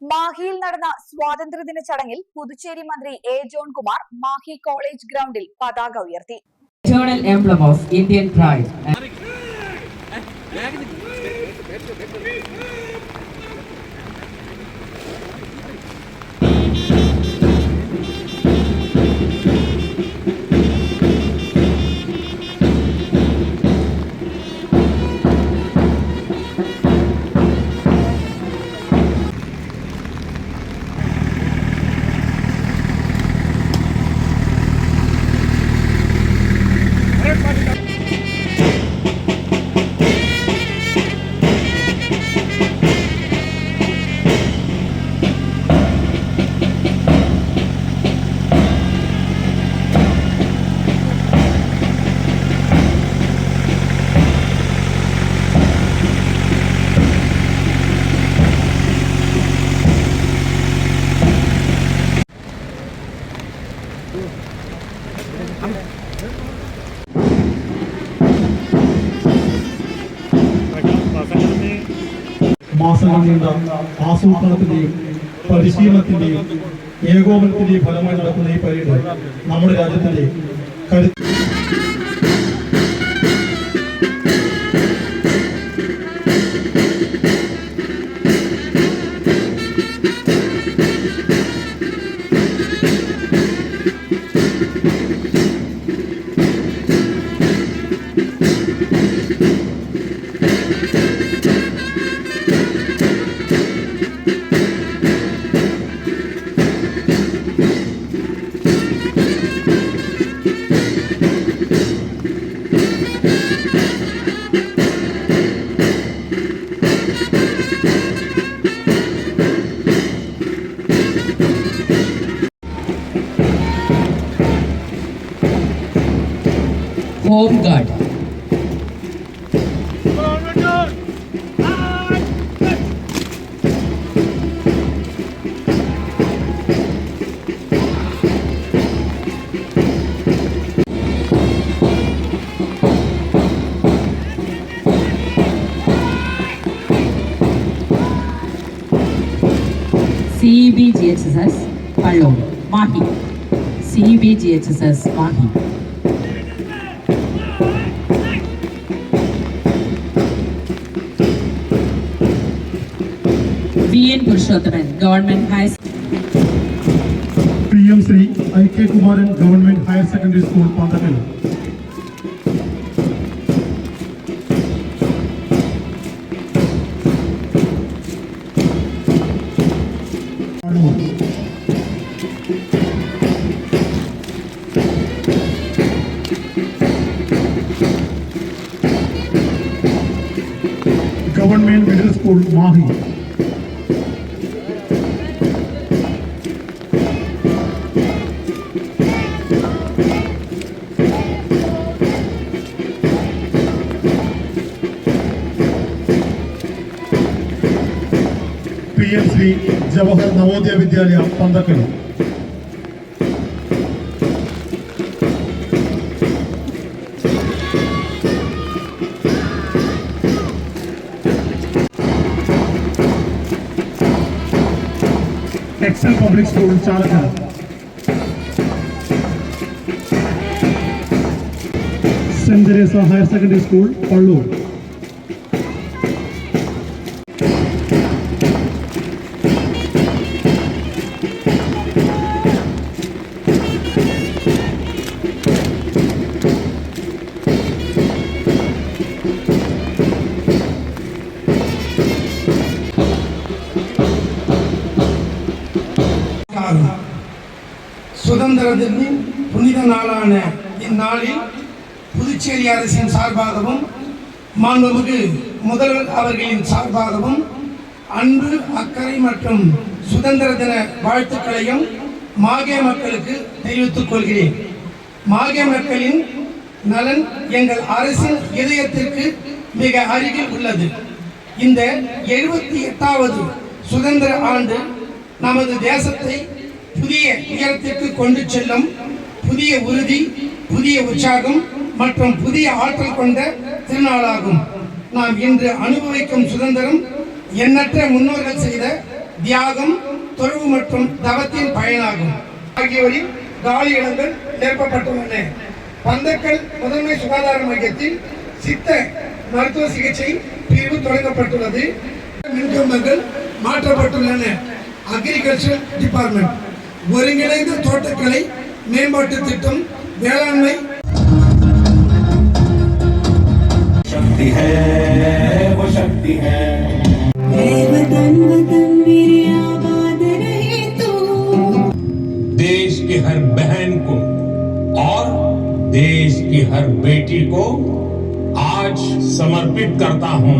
മാഹിയിൽ നടന്ന സ്വാതന്ത്ര്യദിന ചടങ്ങിൽ പുതുച്ചേരി മന്ത്രി A John Kumar Mahe college ഗ്രൗണ്ടിൽ പതാക ഉയർത്തി eternal മാസങ്ങൾ നീണ്ട ആസൂത്രണത്തിന്റെയും പരിശീലനത്തിന്റെയും ഏകോപനത്തിന്റെയും ഫലമായി നടക്കുന്ന ഈ പരേഡ് നമ്മുടെ രാജ്യത്തിന്റെ കരുത്ത് home guard CBGHSS Pallon, Mahi. CBGHSS Mahi. VN Purushothaman, Government High P M Shri I K Kumaran government higher secondary school Panthakkal government middle school Mahe P M Shri Jawahar Navodaya Vidyalaya Panthakkal Excel public school Chalakkad saint Teresa higher secondary school Pallur காலம் சுதந்திரத்தின் புனித நாளான இந்நாளில் புதுச்சேரி அரசின் சார்பாகவும் மாண்புமிகு முதல்வர் அவர்களின் சார்பாகவும் அன்பு அக்கறை மற்றும் சுதந்திர தின வாழ்த்துக்களையும் மாகே மக்களுக்கு தெரிவித்துக் கொள்கிறேன். மாகே மக்களின் நலன் எங்கள் அரசின் இதயத்திற்கு மிக அருகில் உள்ளது. இந்த எழுபத்தி எட்டாவது சுதந்திர ஆண்டு நமது தேசத்தை புதிய உயரத்திற்கு கொண்டு செல்லும் புதிய உறுதி புதிய உற்சாகம் மற்றும் புதிய ஆற்றல் கொண்ட திருநாளாகும். நாம் இன்று அனுபவிக்கும் சுதந்திரம் எண்ணற்ற முன்னோர்கள் செய்த தியாகம் தொழுவு மற்றும் தவத்தின் பயனாகும். ஆகியோரின் காலி இடங்கள் நிரப்பப்பட்டுள்ளன. பந்தக்கல் முதன்மை சுகாதார மையத்தில் சித்த மருத்துவ சிகிச்சை பிரிவு தொடங்கப்பட்டுள்ளது. மின்கம்பங்கள் மாற்றப்பட்டுள்ளன. அக்ரிகல்ச்சர் டிபார்ட்மெண்ட் ஒருங்கிணைந்த தோட்டக்கலை மேம்பாட்டு திட்டம் வேளாண்மை शक्ति है वो शक्ति है वतन वतन मेरे आबाद रहे तू देश की हर बहन को और देश की हर बेटी को आज समर्पित करता हूं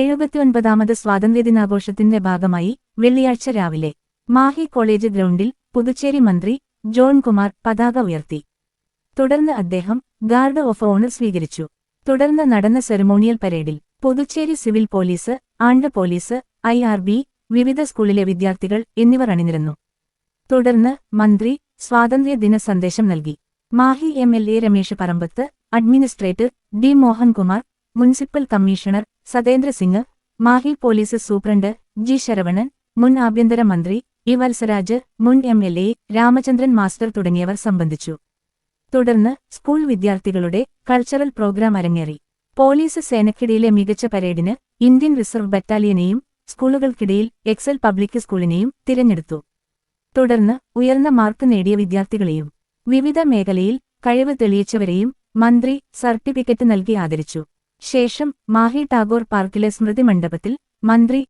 എഴുപത്തിയൊൻപതാമത് സ്വാതന്ത്ര്യദിനാഘോഷത്തിന്റെ ഭാഗമായി വെള്ളിയാഴ്ച രാവിലെ മാഹി കോളേജ് ഗ്രൗണ്ടിൽ പുതുച്ചേരി മന്ത്രി ജോൺ കുമാർ പതാക ഉയർത്തി. തുടർന്ന് അദ്ദേഹം ഗാർഡ് ഓഫ് ഓണർ സ്വീകരിച്ചു. തുടർന്ന് നടന്ന സെറിമോണിയൽ പരേഡിൽ Puducherry civil police and police I R B വിവിധ സ്കൂളിലെ വിദ്യാർത്ഥികൾ എന്നിവർ അണിനിരുന്നു. തുടർന്ന് മന്ത്രി സ്വാതന്ത്ര്യദിന സന്ദേശം നൽകി. Mahe M L A Ramesh Parambath administrator D Mohankumar municipal commissioner Satendra Singh Mahe police superintendent G Saravanan മുൻ ആഭ്യന്തര മന്ത്രി ഇ വത്സരാജ് മുൻ M L A Ramachandran master തുടങ്ങിയവർ സംബന്ധിച്ചു. തുടർന്ന് സ്കൂൾ വിദ്യാർത്ഥികളുടെ കൾച്ചറൽ പ്രോഗ്രാം അരങ്ങേറി. പോലീസ് സേനയ്ക്കിടയിലെ മികച്ച പരേഡിന് ഇന്ത്യൻ റിസർവ് ബറ്റാലിയനെയും സ്കൂളുകൾക്കിടയിൽ എക്സൽ പബ്ലിക് സ്കൂളിനെയും തിരഞ്ഞെടുത്തു. തുടർന്ന് ഉയർന്ന മാർക്ക് നേടിയ വിദ്യാർത്ഥികളെയും വിവിധ മേഖലയിൽ കഴിവ് തെളിയിച്ചവരെയും മന്ത്രി സർട്ടിഫിക്കറ്റ് നൽകി ആദരിച്ചു. ശേഷം മാഹി ടാഗോർ പാർക്കിലെ സ്മൃതി മണ്ഡപത്തിൽ മന്ത്രി